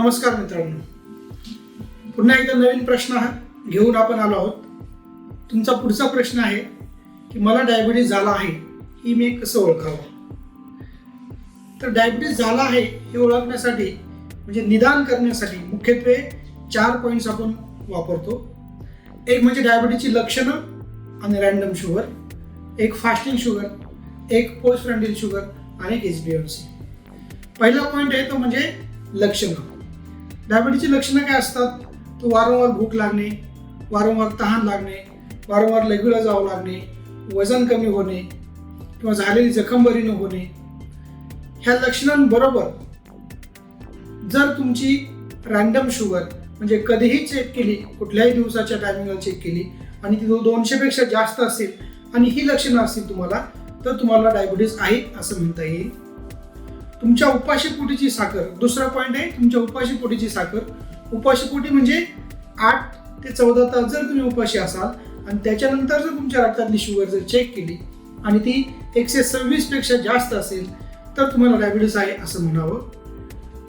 नमस्कार मित्रांनो. पुन्हा एकदा नवीन प्रश्न घेऊन आपण आलो आहोत. तुमचा पुढचा प्रश्न आहे की मला डायबिटीज झाला आहे ही मी कसं ओळखावं? तर डायबिटीज झाला आहे हे ओळखण्यासाठी म्हणजे निदान करण्यासाठी मुख्यत्वे चार पॉईंट्स आपण वापरतो. एक म्हणजे डायबिटीजची लक्षणं आणि रॅन्डम शुगर एक फास्टिंग शुगर एक पोस्ट फ्रंटिल शुगर आणि एक एच बी एम सी पहिला पॉईंट आहे तो म्हणजे लक्षणं. डायबिटीजची लक्षणं काय असतात? तो वारंवार भूक लागणे वारंवार तहान लागणे वारंवार लघवीला जावं लागणे वजन कमी होणे किंवा झालेली जखम बरी न होणे. ह्या लक्षणांबरोबर जर तुमची रॅन्डम शुगर म्हणजे कधीही चेक केली कुठल्याही दिवसाच्या टायमिंगला चेक केली आणि ती दोनशेपेक्षा जास्त असेल आणि ही लक्षणं असतील तुम्हाला तर तुम्हाला डायबिटीज आहे असं म्हणता येईल. तुमच्या उपाशी पोटीची साखर. दुसरा पॉईंट आहे तुमच्या उपाशी पोटीची साखर. उपाशी पोटी म्हणजे आठ ते चौदा तास जर तुम्ही उपाशी असाल आणि त्याच्यानंतर जर तुमच्या रक्तातली शुगर जर चेक केली आणि ती एकशे सव्वीसपेक्षा जास्त असेल तर तुम्हाला डायबिटीस आहे असं म्हणावं.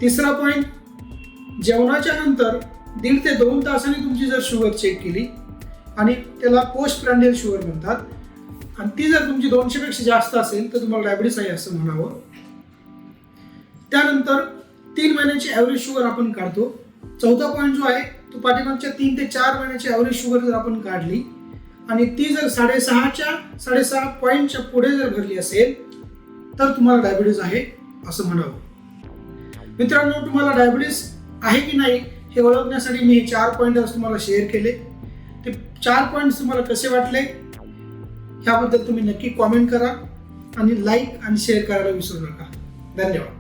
तिसरा पॉईंट जेवणाच्या नंतर दीड ते दोन तासांनी तुमची जर शुगर चेक केली आणि त्याला पोस्ट प्रँडियल शुगर म्हणतात आणि ती जर तुमची दोनशेपेक्षा जास्त असेल तर तुम्हाला डायबिटीस आहे असं म्हणावं. त्यानंतर तीन महिन्याची ॲव्हरेज शुगर आपण काढतो. चौथा पॉईंट जो आहे तो पाठीमागच्या तीन ते चार महिन्याची ॲव्हरेज शुगर जर आपण काढली आणि ती जर साडेसहाच्या साडेसहा पॉईंटच्या पुढे जर भरली असेल तर तुम्हाला डायबिटीज आहे असं म्हणावं. मित्रांनो तुम्हाला डायबिटीस आहे की नाही हे ओळखण्यासाठी मी हे चार पॉईंट तुम्हाला शेअर केले. ते चार पॉईंट तुम्हाला कसे वाटले ह्याबद्दल तुम्ही नक्की कॉमेंट करा आणि लाईक आणि शेअर करायला विसरू नका. धन्यवाद.